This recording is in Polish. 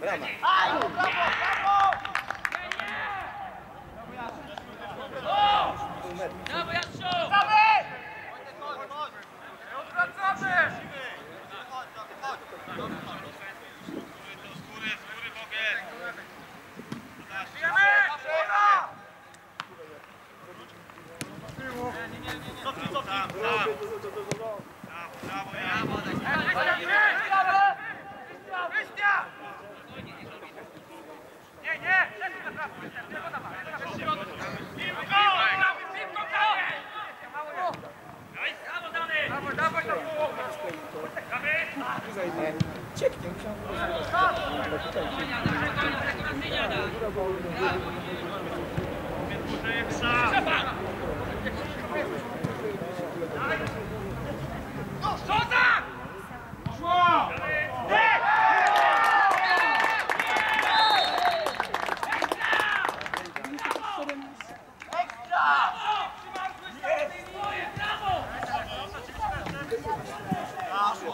Brama. Brawo, Jasiu! Brawo! Odwracamy! Chodź, chodź, chodź. Brawo, brawo, brawo. Brawo, brawo, brawo. Cieknie, musiałem go zrobić. Brawo! Brawo!